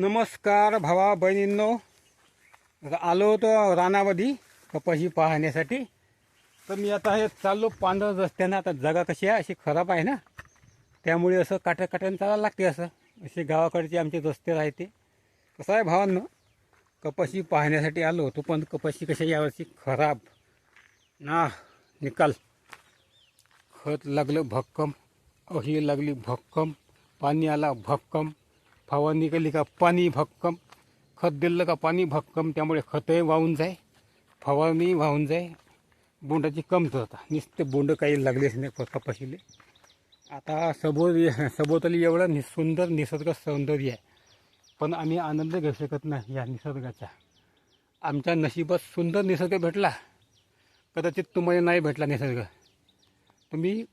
नमस्कार भावा बहिणींनो. आता आलो होतो रानामध्ये कपाशी पाहण्यासाठी. तर मी आता हे चाललो पांढर रस्त्यानं. आता जागा कशी आहे? अशी खराब आहे ना. त्यामुळे असं काट्या काट्यानं चालायला लागते असं. असे गावाकडचे आमचे रस्ते राहते. कसं आहे भावांनो? कपाशी पाहण्यासाठी आलो होतो पण कपाशी कशी यावर्षी खराब. ना निकाल. खत लागलं भक्कम. अही लागली भक्कम. पाणी आला भक्कम. फवारणी केली का पाणी भक्कम? खत दिलं का पाणी भक्कम? त्यामुळे खतही वाहून जाय फवारणी वाहून जाय. बोंडाची कमतरता. नुसते बोंड काही लागलेच नाही कपाशीले आता सबोर सभोवताली एवढं नि सुंदर निसर्ग सौंदर्य आहे. पण आम्ही आनंद घेऊ शकत नाही या निसर्गाचा. आमच्या नशिबात सुंदर निसर्ग भेटला. कदाचित तुम्हाला नाही भेटला निसर्ग. तुम्ही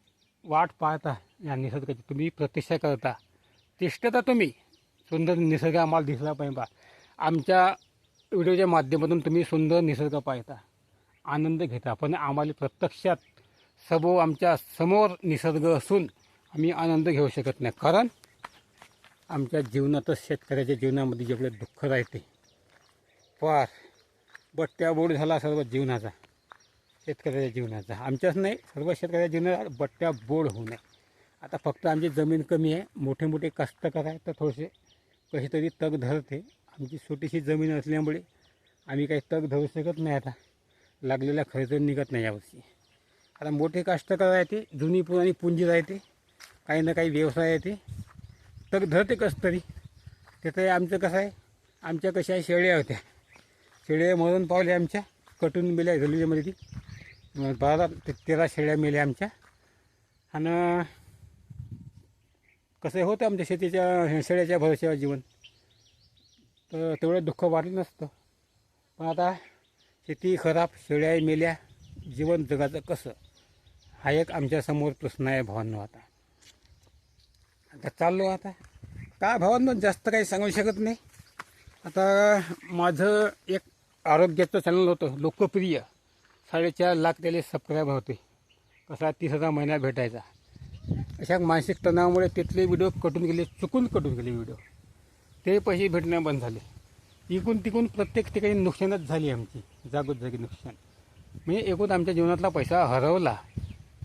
वाट पाहता या निसर्गाची. तुम्ही प्रतीक्षा करता. तिष्ठता तुम्ही. सुंदर निसर्ग आम्हाला दिसला पाहिजे बा. आमच्या व्हिडिओच्या माध्यमातून तुम्ही सुंदर निसर्ग पाहता आनंद घेता. पण आम्हाला प्रत्यक्षात सबो आमच्यासमोर निसर्ग असून आम्ही आनंद घेऊ शकत नाही. कारण आमच्या जीवनातच शेतकऱ्याच्या जीवनामध्ये जेवढे दुःख राहते फार बट्ट्या बोड झाला सर्व जीवनाचा शेतकऱ्याच्या जीवनाचा. आमच्याच नाही सर्व शेतकऱ्याच्या जीवनात बट्ट्या बोड होऊ नये. आता फक्त आमची जमीन कमी आहे मोठे मोठे कष्टकर आहे तर थोडेसे कशीतरी तग धरते. आमची छोटीशी जमीन असल्यामुळे आम्ही काही तग धरू शकत नाही आता. लागलेला खर्च निघत नाही यावर्षी. आता मोठे कष्टकर राहते जुनी पुराणी पुंजी राहते काही ना काही व्यवसाय येते. तग धरते कसं तरी. त्याचं आमचं कसं आहे आमच्या कशा आहे शेळ्या होत्या. शेळ्या मरून पावल्या आमच्या कटून मेल्या रेल्वेमध्ये ती. बारा ते तेरा शेळ्या मेल्या आमच्या. आणि कसं होतं आमच्या शेतीच्या शेळ्याच्या भविष्यावर जीवन. तर तेवढं दुःख वाटलं नसतं. पण आता शेती खराब शेळ्या मेल्या जीवन जगाचं कसं? हा एक आमच्यासमोर प्रश्न आहे भावांनो आता. आता चाललो आता. काय भावांनो जास्त काही सांगू शकत नाही. आता माझं एक आरोग्याचं चॅनल होतं लोकप्रिय. साडेचार लाख त्याला सबस्क्राईब होते. कसा तीस हजार महिना भेटायचा. अशा मानसिक तणावामुळे तिथले व्हिडिओ कटून गेले चुकून कटून गेले व्हिडिओ. ते पैसे भेटणं बंद झाले. इकून तिकून प्रत्येक ठिकाणी नुकसानच झाली आमची जागोजागी नुकसान. म्हणजे एकूण आमच्या जीवनातला पैसा हरवला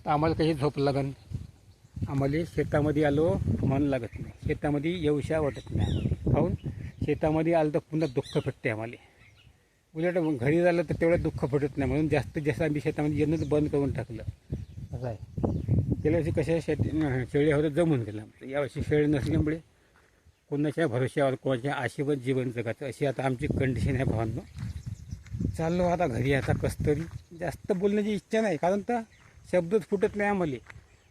तर आम्हाला कशी झोप लागन. आम्हाला शेतामध्ये आलो मन लागत नाही. शेतामध्ये येऊशा वाटत नाही. काहून? शेतामध्ये आलं तर पुन्हा दुःख भेटते आम्हाला. उलट घरी झालं तर तेवढं दुःख भेटत नाही. म्हणून जास्तीत जास्त आम्ही शेतामध्ये येणंच बंद करून टाकलं. असं आहे. गेल्या वर्षी कशा शेती शेळ्या होतं जमून गेलं यावर्षी शेळी नसल्यामुळे कोणाच्या भरोश्यावर कोणाच्या आशेवर जीवन जगायचं अशी आता आमची कंडिशन आहे भावांनो. चाललो आता घरी आता कसं तरी जास्त बोलण्याची इच्छा नाही कारण तर शब्दच फुटत नाही आम्हाला.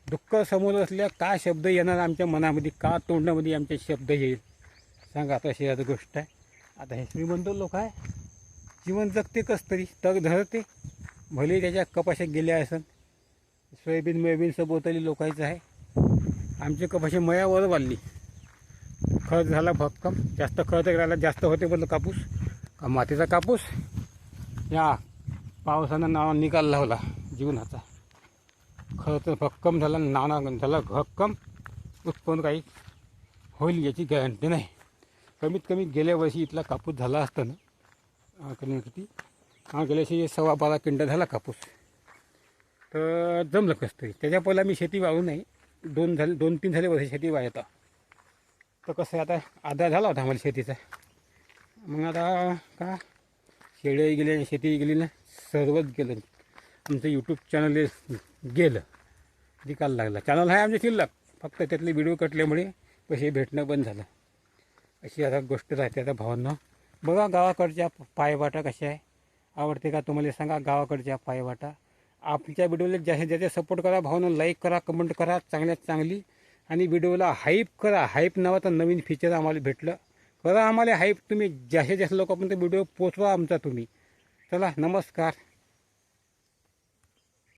दुःख समोर असल्या का शब्द येणार आमच्या मनामध्ये का तोंडामध्ये आमचे शब्द येईल? सांगा आता अशी आता गोष्ट आहे. आता हे श्रीमंत लोक आहे. जीवन जगते कसं तरी तग धरते. भले त्याच्या कपाशात गेल्या असन सोयाबीन मोयाबीन सभोवताली लोकायचं आहे. आमची कपाशी मयावर वाढली खत झाला भक्कम जास्त खत राहिला जास्त होते बोललं कापूस. का मातीचा कापूस? या पावसानं नावा निकाल लावला जीवनाचा. खत भक्कम झाला नाना झाला भक्कम. उत्पन्न काही होईल याची गॅरंटी नाही. कमीत कमी गेल्या वर्षी इथला कापूस झाला असतं ना कमी किती? हा गेल्या वर्षी सव्वा बारा किंड झाला कापूस. तर जमलं कसं तरी त्याच्या पहिला मी शेती वाहू नाही दोन झाले दोन तीन झाले वर्ष शेती वाहता. तर कसं आहे आता आधार झाला होता आम्हाला शेतीचा. मग आता का? शेळ्याही गेले शेती गेली ना सर्वच गेलं. आमचं यूट्यूब चॅनल गेलं. निकाल लागला. चॅनल आहे आमचे शिल्लक. फक्त त्यातले व्हिडिओ कटल्यामुळे पैसे भेटणं बंद झालं. अशी आता गोष्ट राहते आता भावांना. बघा गावाकडच्या पायवाटा कशा आहे. आवडते का तुम्हाला सांगा गावाकडच्या पायवाटा? आमच्या व्हिडिओला जास्तीत जास्त सपोर्ट करा भावना लाईक करा कमेंट करा चांगल्यात चांगली. आणि व्हिडिओला हाईप करा. हाईप नावाचं नवीन फीचर आम्हाला भेटलं. करा आम्हाला हाईप तुम्ही जास्तीत जास्त लोकांपर्यंत व्हिडिओ पोचवा आमचा तुम्ही. चला नमस्कार.